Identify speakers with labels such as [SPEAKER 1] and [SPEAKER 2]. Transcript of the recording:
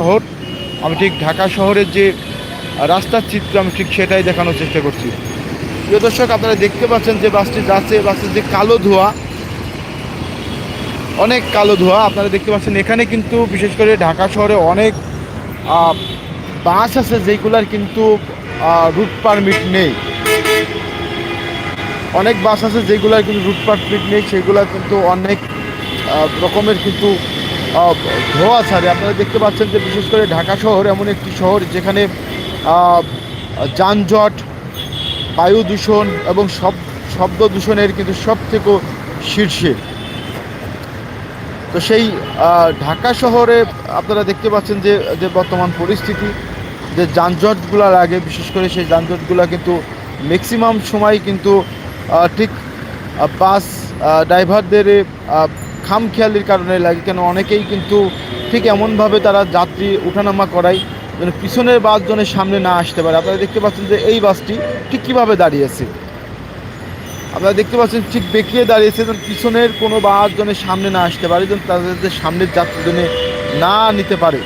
[SPEAKER 1] শহর, আমি ঠিক ঢাকা শহরের যে রাস্তার চিত্র, আমি ঠিক সেটাই দেখানোর চেষ্টা করছি। প্রিয় দর্শক, আপনারা দেখতে পাচ্ছেন যে বাসটি যাচ্ছে বাসের যে কালো ধোঁয়া, অনেক কালো ধোঁয়া, আপনারা দেখতে পাচ্ছেন এখানে কিন্তু বিশেষ করে ঢাকা শহরে অনেক বাস আছে যেগুলার কিন্তু রুট পারমিট নেই। অনেক বাস আছে যেগুলার কিন্তু রুট পারমিট নেই, সেগুলা কিন্তু অনেক রকমের কিন্তু ধোঁয়া ছাড়ে। আপনারা দেখতে পাচ্ছেন যে বিশেষ করে ঢাকা শহর এমন একটি শহর যেখানে যানজট, বায়ু দূষণ এবং সব, শব্দ দূষণের কিন্তু সব থেকে শীর্ষে। তো সেই ঢাকা শহরে আপনারা দেখতে পাচ্ছেন যে যে বর্তমান পরিস্থিতি, যে যানজটগুলো লাগে বিশেষ করে সেই যানজটগুলো কিন্তু ম্যাক্সিমাম সময় কিন্তু ঠিক বাস ড্রাইভারদের খামখেয়ালির কারণে লাগে, কেন অনেকেই কিন্তু ঠিক এমনভাবে তারা যাত্রী ওঠানামা করায় যেন পিছনের বাস জনের সামনে না আসতে পারে। আপনারা দেখতে পাচ্ছেন যে এই বাসটি ঠিক কীভাবে দাঁড়িয়েছে আপনারা দেখতে পাচ্ছেন ঠিক বেঁকিয়ে দাঁড়িয়েছে যেন পিছনের কোনো বাস যেন সামনে না আসতে পারে, যেন তাদের সামনের যাত্রী যেন না নিতে পারে।